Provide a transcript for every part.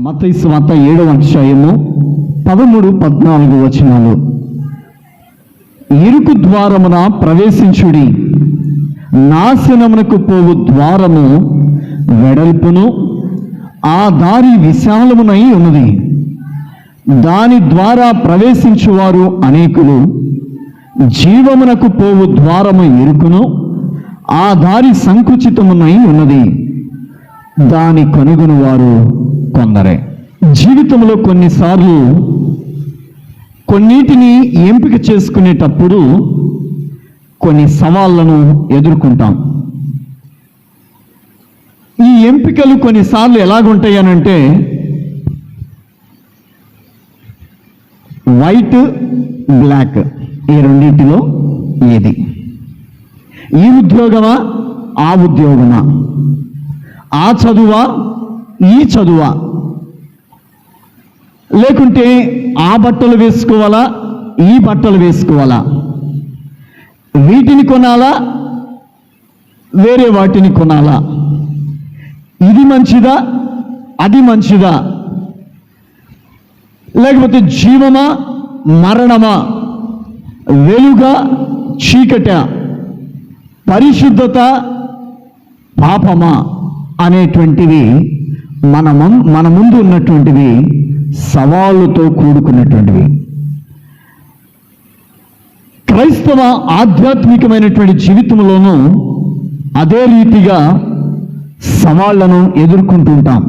మతైసు మత ఏడవ అధ్యాయము పదమూడు పద్నాలుగు వచనాలు. ఇరుకు ద్వారమున ప్రవేశించుడి. నాశనమునకు పోవు ద్వారము వెడల్పును ఆ దారి విశాలమునై ఉన్నది. దాని ద్వారా ప్రవేశించువారు అనేకులు జీవమునకు పోవు ద్వారము ఇరుకును ఆ దారి సంకుచితమునై ఉన్నది. దాని కనుగొనువారు వారు కొందరే జీవితంలో కొన్నిసార్లు కొన్నిటిని ఎంపిక చేసుకునేటప్పుడు కొన్ని సవాళ్ళను ఎదుర్కొంటాం. ఈ ఎంపికలు కొన్నిసార్లు ఎలాగుంటాయి అనంటే వైట్ బ్లాక్ ఈ రెండింటిలో ఏది? ఈ ఉద్యోగమా ఆ ఉద్యోగమా? ఆ చదువా ఈ చదువా? లేకుంటే ఆ బట్టలు వేసుకోవాలా ఈ బట్టలు వేసుకోవాలా? వీటిని కొనాలా వేరే వాటిని కొనాలా? ఇది మంచిదా? అది మంచిదా? లేకపోతే జీవమా మరణమా? వెలుగ చీకట? పరిశుద్ధత పాపమా? అనేటువంటివి మన మన ముందు ఉన్నటువంటివి సవాళ్ళతో కూడుకున్నటువంటివి క్రైస్తవ ఆధ్యాత్మికమైనటువంటి జీవితంలోనూ అదే రీతిగా సవాళ్ళను ఎదుర్కొంటుంటాం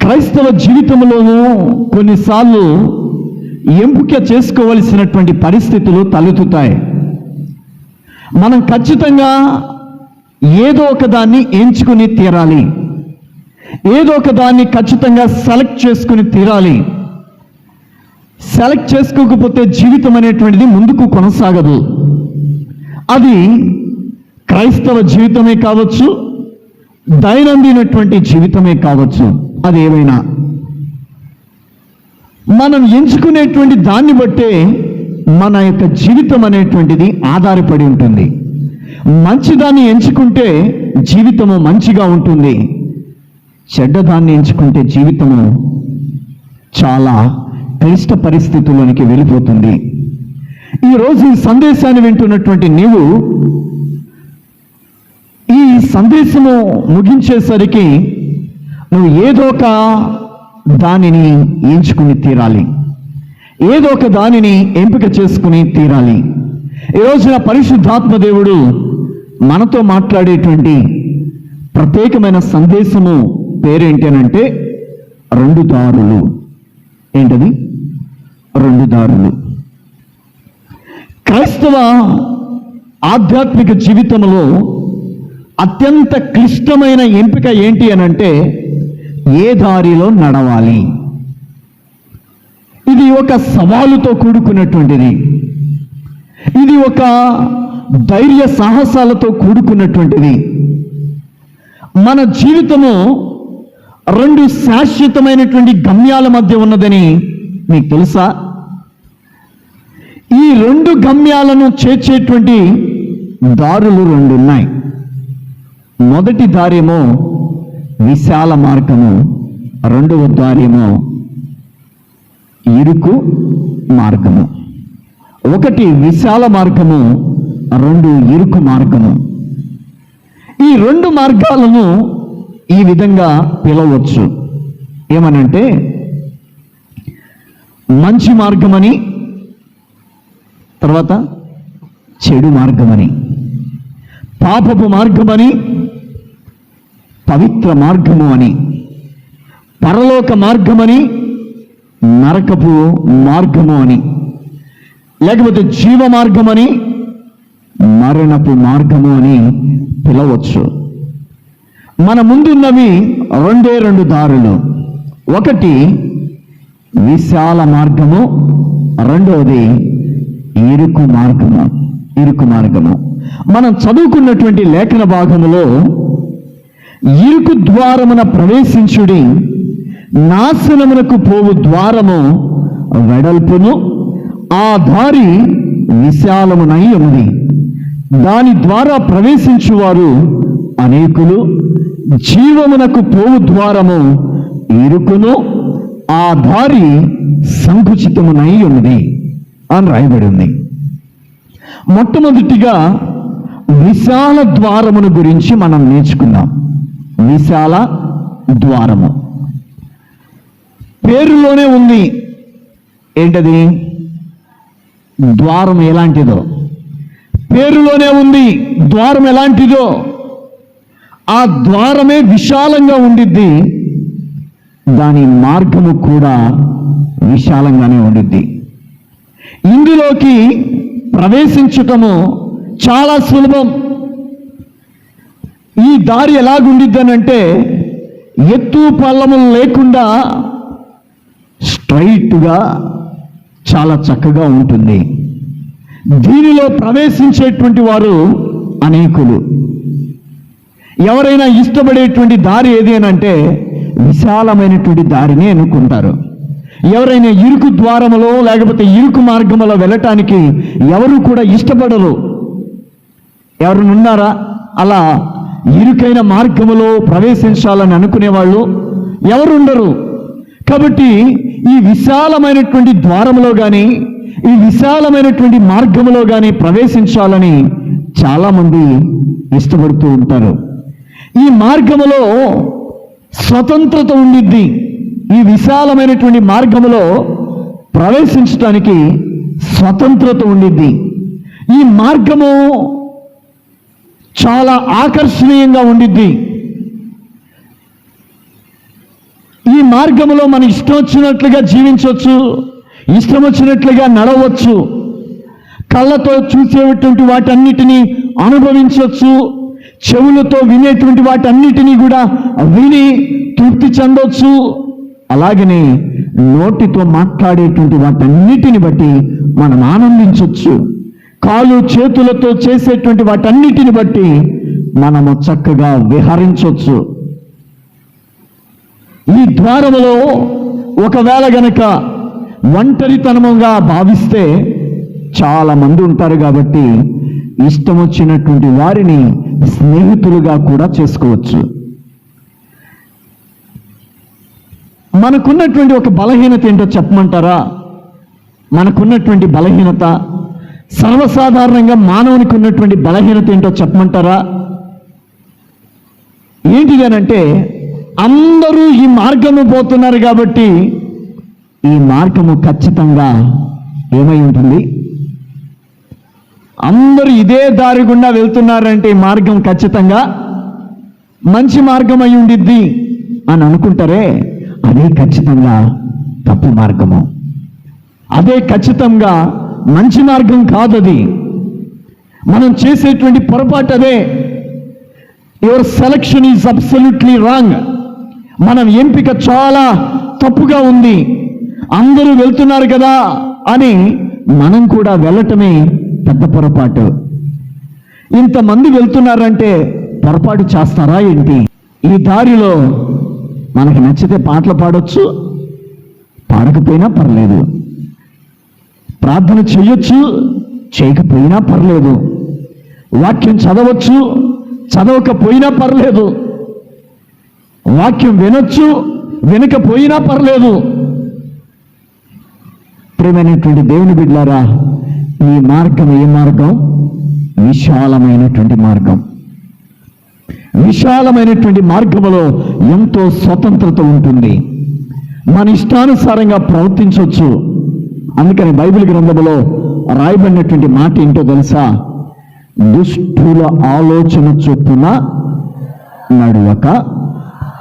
క్రైస్తవ జీవితంలోనూ కొన్నిసార్లు ఎంపిక చేసుకోవలసినటువంటి పరిస్థితులు తలెత్తుతాయి. మనం ఖచ్చితంగా ఏదో ఒక దాన్ని ఎంచుకుని తీరాలి. ఏదో ఒక దాన్ని ఖచ్చితంగా సెలెక్ట్ చేసుకుని తీరాలి. సెలెక్ట్ చేసుకోకపోతే జీవితం అనేటువంటిది ముందుకు కొనసాగదు. అది క్రైస్తవ జీవితమే కావచ్చు దైనందినటువంటి జీవితమే కావచ్చు అది ఏమైనా మనం ఎంచుకునేటువంటి దాన్ని బట్టే మన యొక్క జీవితం అనేటువంటిది ఆధారపడి ఉంటుంది. మంచిదాన్ని ఎంచుకుంటే జీవితము మంచిగా ఉంటుంది. చెడ్డదాన్ని ఎంచుకుంటే జీవితము చాలా క్లిష్ట పరిస్థితుల్లోనికి వెళ్ళిపోతుంది. ఈరోజు ఈ సందేశాన్ని వింటున్నటువంటి నీవు ఈ సందేశము ముగించేసరికి నువ్వు ఏదో ఒక దానిని ఎంచుకుని తీరాలి. ఏదో ఒక దానిని ఎంపిక చేసుకుని తీరాలి. ఈ రోజున పరిశుద్ధాత్మ దేవుడు మనతో మాట్లాడేటువంటి ప్రత్యేకమైన సందేశము పేరేంటి అని అంటే రెండు దారులు. ఏంటది? రెండు దారులు. క్రైస్తవ ఆధ్యాత్మిక జీవితంలో అత్యంత క్లిష్టమైన ఎంపిక ఏంటి అని అంటే ఏ దారిలో నడవాలి? ఇది ఒక సవాలుతో కూడుకున్నటువంటిది. ఇది ఒక ధైర్య సాహసాలతో కూడుకున్నటువంటిది. మన జీవితము రెండు శాశ్వతమైనటువంటి గమ్యాల మధ్య ఉన్నదని మీకు తెలుసా? ఈ రెండు గమ్యాలను చేర్చేటువంటి దారులు రెండు ఉన్నాయి మొదటి దారేమో విశాల మార్గము రెండవ దారేమో ఇరుకు మార్గము. ఒకటి విశాల మార్గము రెండు ఇరుకు మార్గము. ఈ రెండు మార్గాలను ఈ విధంగా పిలవచ్చు. ఏమనంటే మంచి మార్గమని తర్వాత చెడు మార్గమని పాపపు మార్గమని పవిత్ర మార్గము అని పరలోక మార్గమని నరకపు మార్గము అని. లేకపోతే జీవ మార్గమని మరణపు మార్గము అని పిలవచ్చు. మన ముందున్నవి రెండే రెండు దారులు. ఒకటి విశాల మార్గము రెండవది ఇరుకు మార్గము ఇరుకు మార్గము. మనం చదువుకున్నటువంటి లేఖన భాగములో ఇరుకు ద్వారమున ప్రవేశించుడి నాశనమునకు పోవు ద్వారము వెడల్పును ఆ దారి విశాలమునై ఉంది దాని ద్వారా ప్రవేశించువారు అనేకులు జీవమునకు పోవు ద్వారము ఇరుకును ఆ దారి సంకుచితమునై ఉన్నది అని రాయబడి ఉంది మొట్టమొదటిగా విశాల ద్వారమును గురించి మనం నేర్చుకున్నాం విశాల ద్వారము. పేరులోనే ఉంది. ఏంటది? ద్వారం ఎలాంటిదో. పేరులోనే ఉంది ద్వారం ఎలాంటిదో. ఆ ద్వారమే విశాలంగా ఉండిద్ది దాని మార్గము కూడా విశాలంగానే ఉండిద్ది. ఇందులోకి ప్రవేశించటము చాలా సులభం. ఈ దారి ఎలాగుండిద్దనంటే ఎత్తు పల్లములు లేకుండా స్ట్రైట్గా చాలా చక్కగా ఉంటుంది. దీనిలో ప్రవేశించేటువంటి వారు అనేకులు. ఎవరైనా ఇష్టపడేటువంటి దారి ఏది అని అంటే విశాలమైనటువంటి దారిని ఎన్నుకుంటారు. ఎవరైనా ఇరుకు ద్వారములో లేకపోతే ఇరుకు మార్గములో వెళ్ళటానికి ఎవరు కూడా ఇష్టపడరు. ఎవరున్నారా అలా ఇరుకైన మార్గములో ప్రవేశించాలని అనుకునేవాళ్ళు ఎవరుండరు కాబట్టి ఈ విశాలమైనటువంటి ద్వారములో కానీ ఈ విశాలమైనటువంటి మార్గములో కానీ ప్రవేశించాలని చాలామంది ఇష్టపడుతూ ఉంటారు. ఈ మార్గములో స్వతంత్రత ఉండిద్ది. ఈ విశాలమైనటువంటి మార్గములో ప్రవేశించటానికి స్వతంత్రత ఉండిద్ది. ఈ మార్గము చాలా ఆకర్షణీయంగా ఉండిద్ది. ఈ మార్గంలో మన ఇష్టం వచ్చినట్లుగా జీవించవచ్చు ఇష్టం వచ్చినట్లుగా నడవచ్చు కళ్ళతో చూసేటువంటి వాటన్నిటినీ అనుభవించవచ్చు చెవులతో వినేటువంటి వాటన్నిటినీ కూడా విని తృప్తి చెందొచ్చు. అలాగనే నోటితో మాట్లాడేటువంటి వాటన్నిటిని బట్టి మనం ఆనందించవచ్చు కాలు చేతులతో చేసేటువంటి వాటన్నిటిని బట్టి మనము చక్కగా విహరించవచ్చు ఈ ద్వారములో ఒకవేళ గనక ఒంటరితనముగా భావిస్తే చాలా మంది ఉంటారు కాబట్టి ఇష్టం వచ్చినటువంటి వారిని స్నేహితులుగా కూడా చేసుకోవచ్చు. మనకున్నటువంటి ఒక బలహీనత ఏంటో చెప్పమంటారా? మనకున్నటువంటి బలహీనత సర్వసాధారణంగా మానవునికి ఉన్నటువంటి బలహీనత ఏంటో చెప్పమంటారా? ఏంటిదేనంటే అంటే అందరూ ఈ మార్గము పోతున్నారు కాబట్టి ఈ మార్గము ఖచ్చితంగా ఏమై ఉంటుంది? అందరూ ఇదే దారి గుండా వెళ్తున్నారంటే ఈ మార్గం ఖచ్చితంగా మంచి మార్గం అయి ఉండిద్ది అని అనుకుంటారే అదే ఖచ్చితంగా తప్పు మార్గము. అదే ఖచ్చితంగా మంచి మార్గం కాదది మనం చేసేటువంటి పొరపాటు అదే. Your selection is absolutely wrong మనం ఎంపిక చాలా తప్పుగా ఉంది. అందరూ వెళ్తున్నారు కదా అని మనం కూడా వెళ్ళటమే పెద్ద పొరపాటు. ఇంతమంది వెళ్తున్నారంటే పొరపాటు చేస్తారా ఏంటి? ఈ దారిలో మనకి నచ్చితే పాటలు పాడొచ్చు పాడకపోయినా పర్లేదు. ప్రార్థన చేయొచ్చు చేయకపోయినా పర్లేదు. వాక్యం చదవచ్చు చదవకపోయినా పర్లేదు. వాక్యం వినొచ్చు వినకపోయినా పర్లేదు. ప్రేమైనటువంటి దేవుని బిడ్డారా ఈ మార్గం ఏ మార్గం? విశాలమైనటువంటి మార్గం. విశాలమైనటువంటి మార్గంలో ఎంతో స్వతంత్రత ఉంటుంది. మన ఇష్టానుసారంగా ప్రవర్తించవచ్చు అందుకని బైబిల్ గ్రంథంలో రాయబడినటువంటి మాట ఏంటో తెలుసా? దుష్టుల ఆలోచన చొప్పున నడువక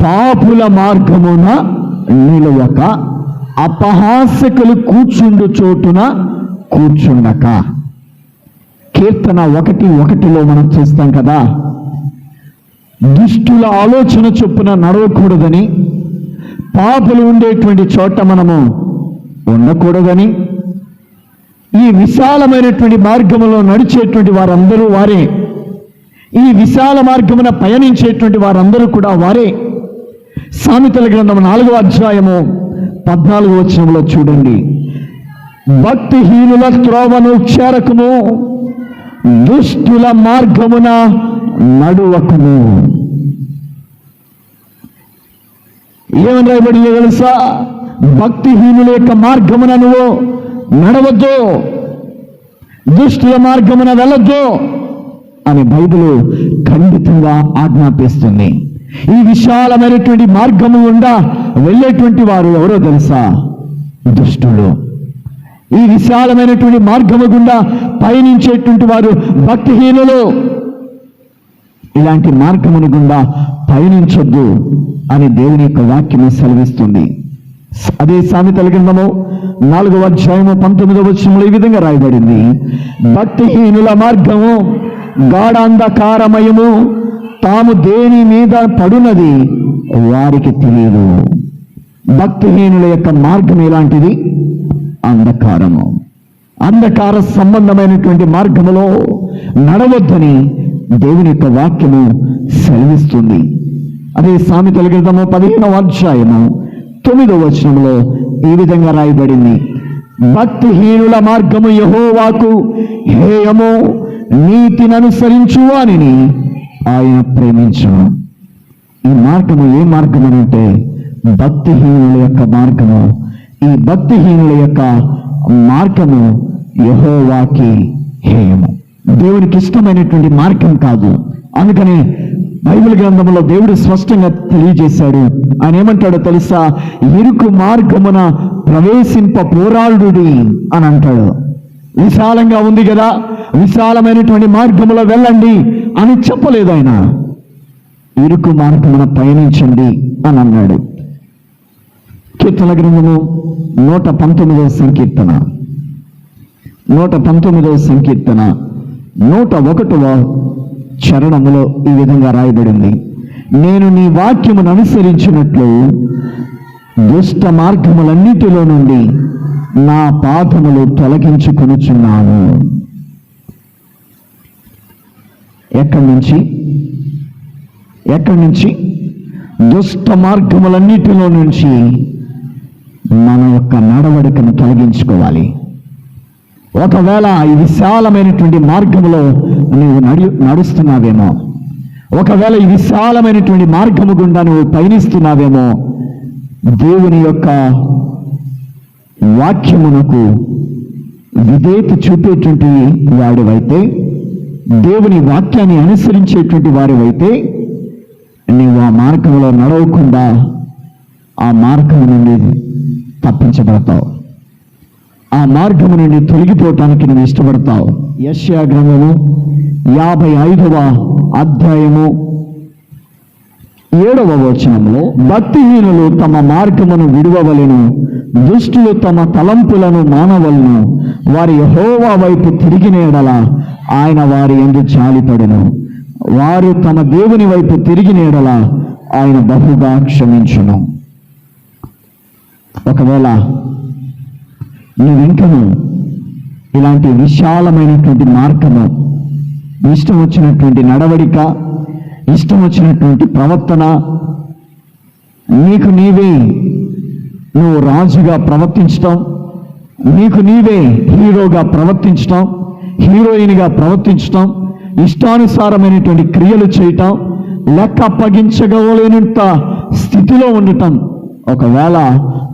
పాపుల మార్గమున నిలవక అపహాసకులు కూర్చుండు చోటున కూర్చుండక. కీర్తన ఒకటి ఒకటిలో మనం చూస్తాం కదా దుష్టుల ఆలోచన చొప్పున నడవకూడదని పాపులు ఉండేటువంటి చోట మనము ఉండకూడదని ఈ విశాలమైనటువంటి మార్గములో నడిచేటువంటి వారందరూ వారే ఈ విశాల మార్గమున పయనించేటువంటి వారందరూ కూడా వారే. సామెతల గ్రంథం నాలుగో అధ్యాయము పద్నాలుగో వచనంలో చూడండి. భక్తిహీనుల త్రోవను చేరకము దుష్టుల మార్గమున నడువకుము. ఏమని రాయబడిందో తెలుసా? భక్తిహీనుల యొక్క మార్గమున నువ్వు నడవద్దు దుష్టుల మార్గమున వెళ్ళొద్దు అని బైబిల్ ఖండితంగా ఆజ్ఞాపిస్తుంది. ఈ విశాలమైనటువంటి మార్గము గుండా వెళ్ళేటువంటి వారు ఎవరో తెలుసా? దుష్టులు ఈ విశాలమైనటువంటి మార్గము గుండా పయనించేటువంటి వారు భక్తిహీనులు. ఇలాంటి మార్గమును గుండా పయనించొద్దు అని దేవుని యొక్క వాక్యము సెలవిస్తుంది. అదే సామెతల గ్రంథము నాలుగవ అధ్యాయము పంతొమ్మిదవ వచ్చంలో ఈ విధంగా రాయబడింది. భక్తిహీనుల మార్గము గాఢాంధకారమయము తాము దేని మీద పడునది వారికి తెలియదు. భక్తిహీనుల యొక్క మార్గం ఎలాంటిది? అంధకారము. అంధకార సంబంధమైనటువంటి మార్గములో నడవద్దని దేవుని యొక్క వాక్యము సెలవిస్తుంది. అదే సామెతల గ్రంథము పదిహేనవ అధ్యాయము తొమ్మిదవ వచనంలో ఈ విధంగా రాయబడింది. భక్తిహీనుల మార్గము యహోవాకు హేయము నీతిని అనుసరించు వానిని ఆయన ప్రేమించును ఈ మార్గము ఏ మార్గం అని అంటే భక్తిహీనుల యొక్క మార్గము. ఈ భక్తిహీనుల యొక్క మార్గము యహోవాకి హేయము. దేవునికి ఇష్టమైనటువంటి మార్గం కాదు. అందుకని బైబిల్ గ్రంథంలో దేవుడు స్పష్టంగా తెలియజేశాడు. ఆయన ఏమంటాడో తెలుసా? ఇరుకు మార్గమున ప్రవేశింప పోరాడుడి అని అంటాడు. విశాలంగా ఉంది కదా విశాలమైనటువంటి మార్గములో వెళ్ళండి అని చెప్పలేదు ఆయన. ఇరుకు మార్గమున పయనించండి అని అన్నాడు. కీర్తన గ్రంథము నూట పంతొమ్మిదవ సంకీర్తన. నూట పంతొమ్మిదవ సంకీర్తన నూట ఒకటవ చరణములో ఈ విధంగా రాయబడింది. నేను నీ వాక్యమును అనుసరించినట్లు దుష్ట మార్గములన్నిటిలో నుండి నా పాపములు తొలగించుకొనుచున్నాను ఎక్కడి నుంచి? ఎక్కడి నుంచి? దుష్ట మార్గములన్నిటిలో నుంచి మన యొక్క నడవడికను తొలగించుకోవాలి. ఒకవేళ ఈ విశాలమైనటువంటి మార్గములో నువ్వు నడి నడుస్తున్నావేమో ఒకవేళ ఈ విశాలమైనటువంటి మార్గము గుండా నువ్వు పయనిస్తున్నావేమో దేవుని యొక్క వాక్యమునకు విధేయత చూపేటువంటి వాడివైతే దేవుని వాక్యాన్ని అనుసరించేటువంటి వారివైతే నీవు ఆ మార్గంలో నడవకుండా ఆ మార్గం నుండి తప్పించబడతావు. ఆ మార్గము నుండి తొలగిపోవటానికి నువ్వు ఇష్టపడతావు. యశ్యా గ్రంథము యాభై ఐదవ అధ్యాయము ఏడవ వచనంలో భక్తిహీనులు తమ మార్గమును విడువవలెను. దుష్టులు తమ తలంపులను మానవలను వారి యహోవా వైపు తిరిగినేడల ఆయన వారి ఎందు జాలిపడెను. వారు తమ దేవుని వైపు తిరిగినేడల ఆయన బహుగా క్షమించును. ఒకవేళ నువ్వింకను ఇలాంటి విశాలమైనటువంటి మార్గము ఇష్టం వచ్చినటువంటి నడవడిక ఇష్టం వచ్చినటువంటి ప్రవర్తన నీకు నీవే నువ్వు రాజుగా ప్రవర్తించటం నీకు నీవే హీరోగా ప్రవర్తించటం హీరోయిన్గా ప్రవర్తించటం ఇష్టానుసారమైనటువంటి క్రియలు చేయటం లెక్క అప్పగించగలేనంత స్థితిలో ఉండటం. ఒకవేళ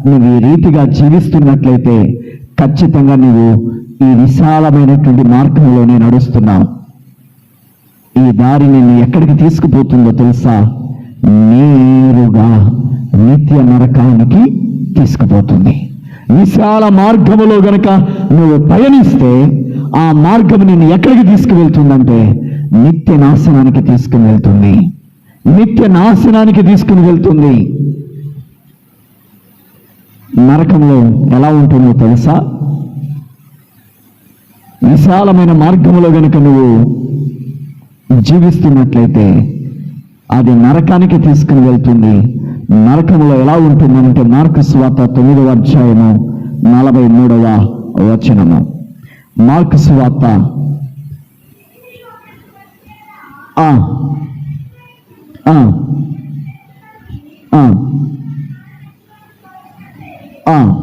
నువ్వు ఈ రీతిగా జీవిస్తున్నట్లయితే ఖచ్చితంగా నువ్వు ఈ విశాలమైనటువంటి మార్గంలోనే నడుస్తున్నావు. ఈ దారి నిన్ను ఎక్కడికి తీసుకుపోతుందో తెలుసా? నేరుగా నిత్య నరకానికి తీసుకుపోతుంది. విశాల మార్గములో గనక నువ్వు పయనిస్తే ఆ మార్గం నిన్ను ఎక్కడికి తీసుకువెళ్తుందంటే నిత్య నాశనానికి తీసుకుని వెళ్తుంది నిత్య నాశనానికి తీసుకుని వెళ్తుంది నరకంలో ఎలా ఉంటుందో తెలుసా? విశాలమైన మార్గంలో గనుక నువ్వు జీవిస్తున్నట్లయితే అది నరకానికి తీసుకుని వెళ్తుంది నరకంలో ఎలా ఉంటుందంటే మార్కు స్వాత తొమ్మిదవ అధ్యాయము నలభై మూడవ వచనము. మార్కు స్వాత ఆ, ఆ, ఆ,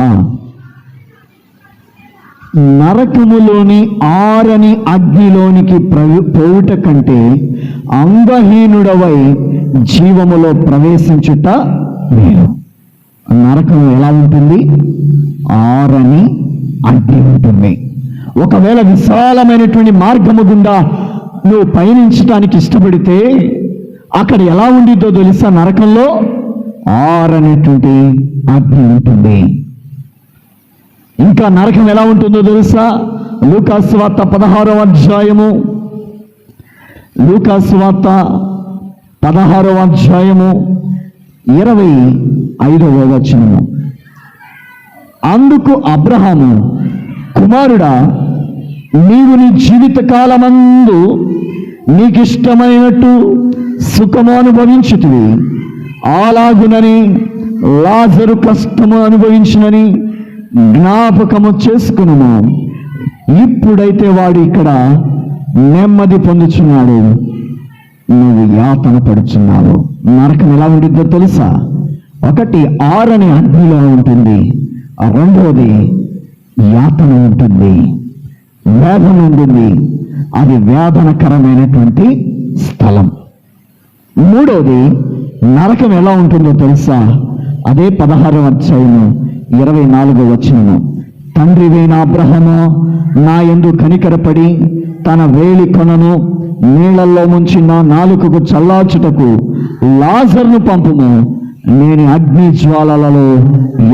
ఆ. నరకములోని ఆరని అగ్నిలోనికి పోవుట కంటే అంగహీనుడవై జీవములో ప్రవేశించుట మేలు. నరకం ఎలా ఉంటుంది? ఆరని అగ్ని ఉంటుంది. ఒకవేళ విశాలమైనటువంటి మార్గము గుండా నువ్వు పయనించడానికి ఇష్టపడితే అక్కడ ఎలా ఉండిద్దో తెలుసా నరకంలో? ఆరనేటువంటి అగ్ని ఉంటుంది. ఇంకా నరకం ఎలా ఉంటుందో తెలుసా? లూకాస్వార్త పదహారవ అధ్యాయము. లూకాస్వార్త పదహారవ అధ్యాయము ఇరవై ఐదవ వచనము. అందుకు అబ్రహాము కుమారుడా నీవు నీ జీవిత కాలమందు నీకిష్టమైనట్టు సుఖము అనుభవించుతుంది అలాగునని లాజరు కష్టము అనుభవించినని జ్ఞాపకము చేసుకును ఇప్పుడైతే వాడు ఇక్కడ నెమ్మది పొందుచున్నాడు. నువ్వు యాతన పడుచున్నావు. నరకం ఎలా ఉండిద్దో తెలుసా? ఒకటి ఆరని అగ్నిలో ఉంటుంది. ఆ రెండవది యాతన ఉంటుంది. వేదన ఉంటుంది. అది వేదనకరమైనటువంటి స్థలం. మూడవది నరకం ఎలా ఉంటుందో తెలుసా? అదే పదహారవ అధ్యాయము. ఇరవై నాలుగో వచనము. తండ్రి వేణ అబ్రహము నా ఎందు కనికరపడి తన వేలి కొనను నీళ్ళలో నా నాలుకకు చల్లార్చుటకు లాజర్ను పంపుము. నేను అగ్ని జ్వాలలలో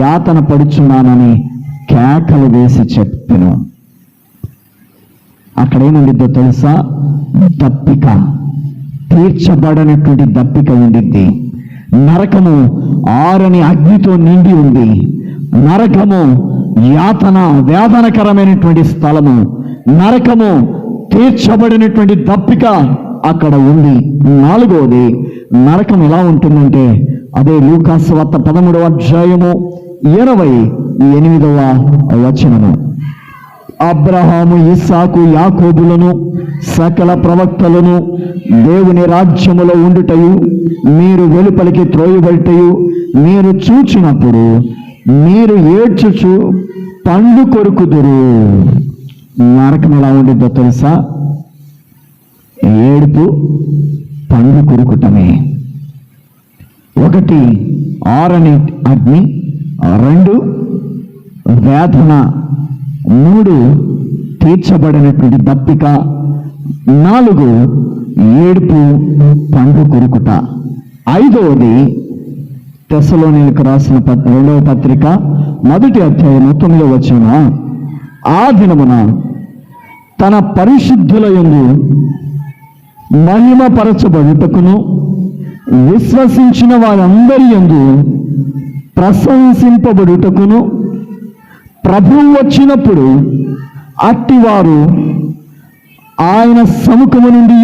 యాతన పడుచున్నానని కేకలు వేసి చెప్పెను. అక్కడ ఏముండిద్దో తెలుసా? దప్పిక. తీర్చబడనటువంటి దప్పిక ఉండిద్ది. నరకము ఆరని అగ్నితో నిండి ఉంది. నరకము యాతన వేదనకరమైనటువంటి స్థలము. నరకము తీర్చబడినటువంటి దప్పిక అక్కడ ఉంది. నాలుగవది నరకం ఎలా ఉంటుందంటే అదే లూకాసు వార్త పదమూడవ అధ్యాయము ఇరవై ఎనిమిదవ వచనము. అబ్రహాము ఇస్సాకు యాకోబులను సకల ప్రవక్తలను దేవుని రాజ్యములో ఉండుటయు మీరు వెలుపలికి త్రోయబడిటయు మీరు చూచినప్పుడు మీరు ఏడ్చుచు పండు కొరుకుదురు. నరకం ఎలా ఉండిద్దో తెలుసా? ఏడుపు పండు కొరుకుటమే. ఒకటి ఆరని అగ్ని రెండు వేదన మూడు తీర్చబడినటువంటి దప్పిక నాలుగు ఏడుపు పండు కొరుకుట. ఐదవది తెసలోనికి రాసిన పత్- రెండవ పత్రిక మొదటి అధ్యాయం తొమ్మిదవ వచ్చిన ఆ దినమున తన పరిశుద్ధుల యందు మహిమపరచబడుటకును విశ్వసించిన వారందరి యందు ప్రశంసింపబడుటకును ప్రభువు వచ్చినప్పుడు అట్టివారు ఆయన సముఖము నుండి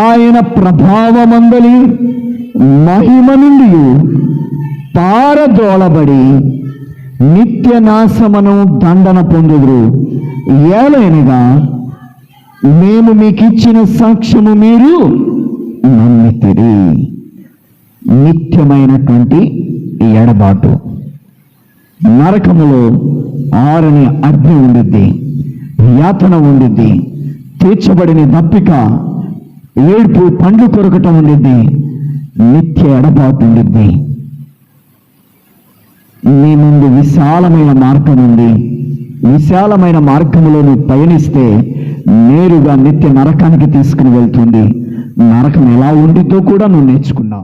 ఆయన ప్రభావమందలి మహిమ నుండి పారదోళబడి నిత్య నాశమను దండన పొందుదురు. ఏలైనగా మేము మీకు ఇచ్చిన సాక్ష్యము మీరు నమ్మితిరి. నిత్యమైనటువంటి ఎడబాటు. నరకములో ఆరని అగ్ని ఉండిద్ది యాతన ఉండిద్ది తీర్చబడిన దప్పిక ఏడుపు పండ్లు కొరకటం ఉండిద్ది నిత్య ఎడబాటు ఉండిద్ది. నీ ముందు విశాలమైన మార్గం ఉంది. విశాలమైన మార్గంలో నువ్వు పయనిస్తే నేరుగా నిత్య నరకానికి తీసుకుని వెళ్తుంది. నరకం ఎలా ఉండితో కూడా నువ్వు నేర్చుకున్నావు.